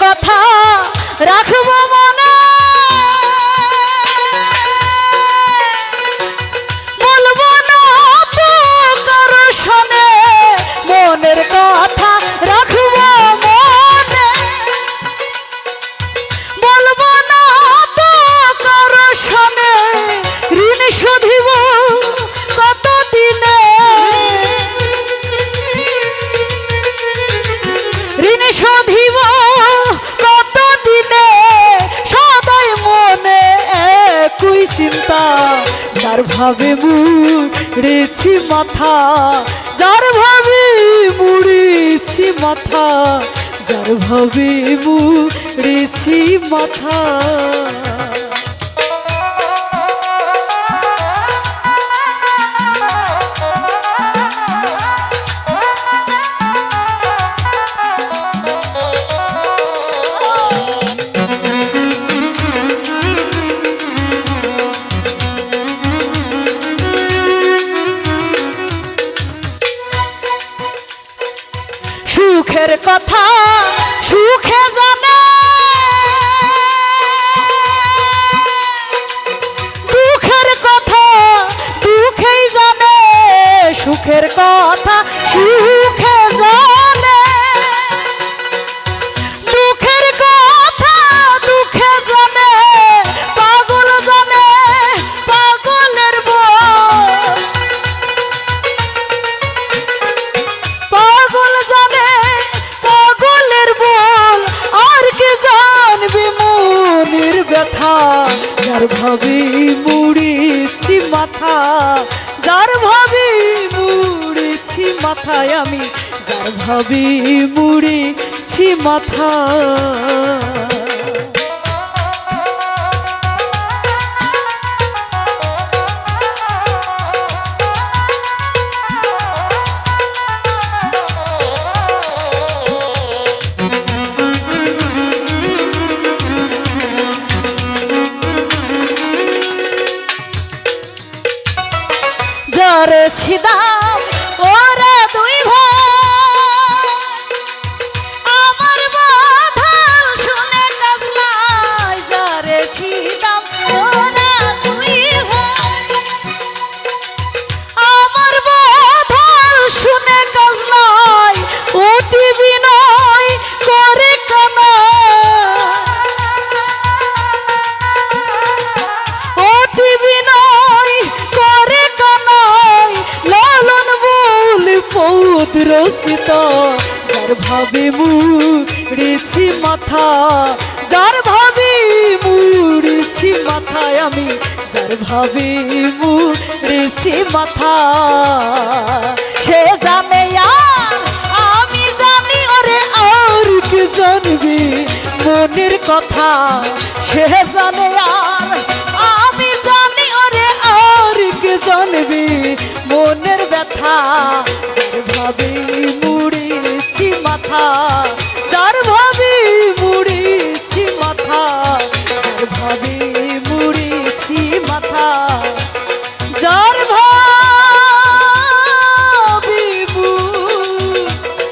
কথা রাখ যার ভাবে মুড়েছি মাথা যার ভাবে মুড়েছি মাথা যার ভাবে মুড়েছি মাথা। সুখের কথা সুখে জানে ব্যথা যার ভাবি মুড়িছি মাথা যার ভাবি মুড়িছি মাথায় আমি যার ভাবি মুড়িছি মাথা। যারে সিদাম ওরে যার ভাবে মুড়েছি মাথা, যার ভাবে মুড়েছি মাথায় আমি যার ভাবে মুড়েছি মাথা। সে জানে আমি জানি, ওরে আর কি জানবি মনের কথা। সে জানে আর কথা যার ভাবি মুড়িছি মাথা যার ভাবি মুড়িছি মাথা যার ভাবি মুড়িছি